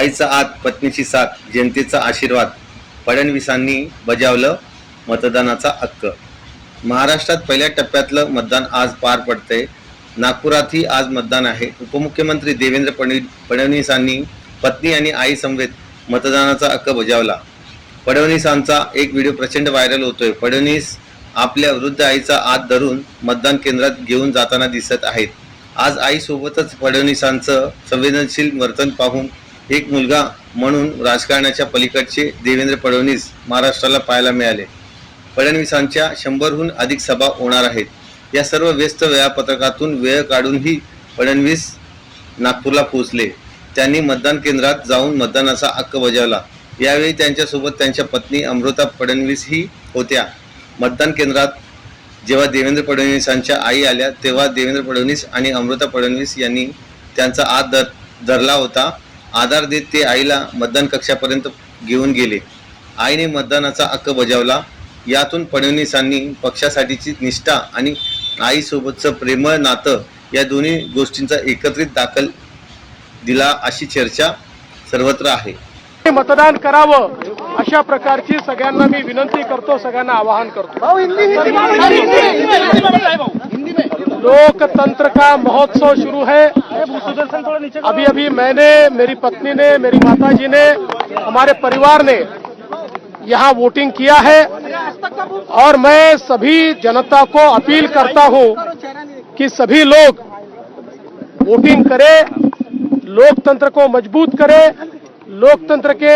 आईचा आत पत्नीची साथ जनतेचा आशीर्वाद. फडणवीसांनी बजावलं मतदानाचा हक्क. महाराष्ट्रात पहिल्या टप्प्यातलं मतदान आज पार पडतंय. नागपुरातही आज मतदान आहे. उपमुख्यमंत्री देवेंद्र फडणवीस फडणवीसांनी पत्नी आणि आई समवेत मतदानाचा हक्क बजावला. फडणवीसांचा एक व्हिडिओ प्रचंड व्हायरल होतोय. फडणवीस आपल्या वृद्ध आईचा आत धरून मतदान केंद्रात घेऊन जाताना दिसत आहेत. आज आईसोबतच फडणवीसांचं संवेदनशील वर्तन पाहून एक मुलगा म्हणून राजकारणाच्या पलीकडचे देवेंद्र फडणवीस महाराष्ट्राला पाहायला मिळाले. फडणवीसांच्या शंभरहून अधिक सभा होणार आहेत. या सर्व व्यस्त वेळापत्रकातून वेळ काढूनही फडणवीस नागपूरला पोहोचले. त्यांनी मतदान केंद्रात जाऊन मतदानाचा हक्क बजावला. यावेळी त्यांच्यासोबत त्यांच्या पत्नी अमृता फडणवीस ही होत्या. मतदान केंद्रात जेव्हा देवेंद्र फडणवीसांच्या आई आल्या तेव्हा देवेंद्र फडणवीस आणि अमृता फडणवीस यांनी त्यांचा आत धर धरला होता. आधार देत ते आईला मतदान कक्षापर्यंत घेऊन गेले आईने मतदानाचा हक्क बजावला यातून फडणवीसांनी पक्षासाठीची निष्ठा आणि आईसोबतचं प्रेमळ नातं या दोन्ही गोष्टींचा एकत्रित दाखल दिला अशी चर्चा सर्वत्र आहे मतदान करावं अशा प्रकारची सगळ्यांना मी विनंती करतो सगळ्यांना आवाहन करतो लोकतंत्र का महोत्सव शुरू है। अभी अभी मैंने, मेरी पत्नी ने, मेरी माता जी ने, हमारे परिवार ने यहाँ वोटिंग किया है और मैं सभी जनता को अपील करता हूँ कि सभी लोग वोटिंग करें, लोकतंत्र को मज़बूत करें, लोकतंत्र के